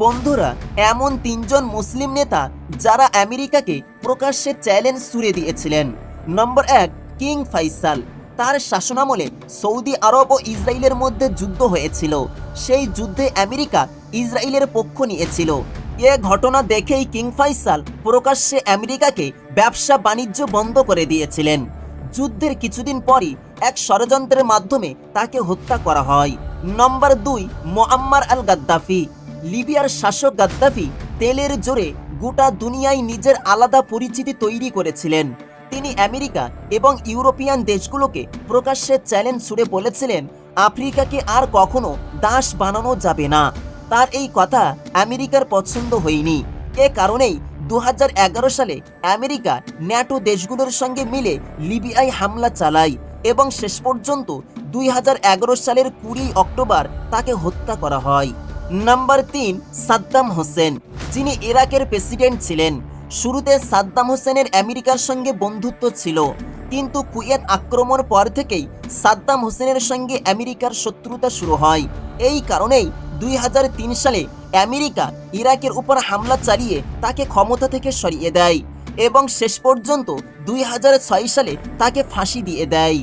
বন্ধুরা, এমন তিনজন মুসলিম নেতা যারা আমেরিকাকে প্রকাশ্যে চ্যালেঞ্জ ছুড়ে দিয়েছিলেন। নম্বর এক, কিং ফাইসাল তার শাসনামলে সৌদি আরব ও ইসরায়েলের মধ্যে যুদ্ধ হয়েছিল। সেই যুদ্ধে আমেরিকা ইসরায়েলের পক্ষ নিয়েছিল। এ ঘটনা দেখেই কিং ফাইসাল প্রকাশ্যে আমেরিকাকে ব্যবসা বাণিজ্য বন্ধ করে দিয়েছিলেন। যুদ্ধের কিছুদিন পরই এক ষড়যন্ত্রের মাধ্যমে তাকে হত্যা করা হয়। নম্বর দুই মোহাম্মার আল গাদ্দাফি লিবিয়ার শাসক গাদ্দাফি তেলের জোরে গোটা দুনিয়ায় নিজের আলাদা পরিচিতি তৈরি করেছিলেন। তিনি আমেরিকা এবং ইউরোপিয়ান দেশগুলোকে প্রকাশ্যে চ্যালেঞ্জ ছুড়ে বলেছিলেন, আফ্রিকাকে আর কখনো দাস বানানো যাবে না। তার এই কথা আমেরিকার পছন্দ হয়নি। এ কারণেই দু হাজার এগারো সালে আমেরিকা ন্যাটো দেশগুলোর সঙ্গে মিলে লিবিয়ায় হামলা চালায় এবং শেষ পর্যন্ত দুই হাজার এগারো সালের কুড়ি অক্টোবর তাকে হত্যা করা হয়। নাম্বার তিন, সাদ্দাম হোসেন, যিনি ইরাকের প্রেসিডেন্ট ছিলেন। শুরুতে সাদ্দাম হোসেনের আমেরিকার সঙ্গে বন্ধুত্ব ছিল, কিন্তু কুয়েত আক্রমণ পর থেকেই সাদ্দাম হোসেনের সঙ্গে আমেরিকার শত্রুতা শুরু হয়। এই কারণেই দুই হাজার তিন সালে আমেরিকা ইরাকের উপর হামলা চালিয়ে তাকে ক্ষমতা থেকে সরিয়ে দেয় এবং শেষ পর্যন্ত দুই হাজার ছয় সালে তাকে ফাঁসি দিয়ে দেয়।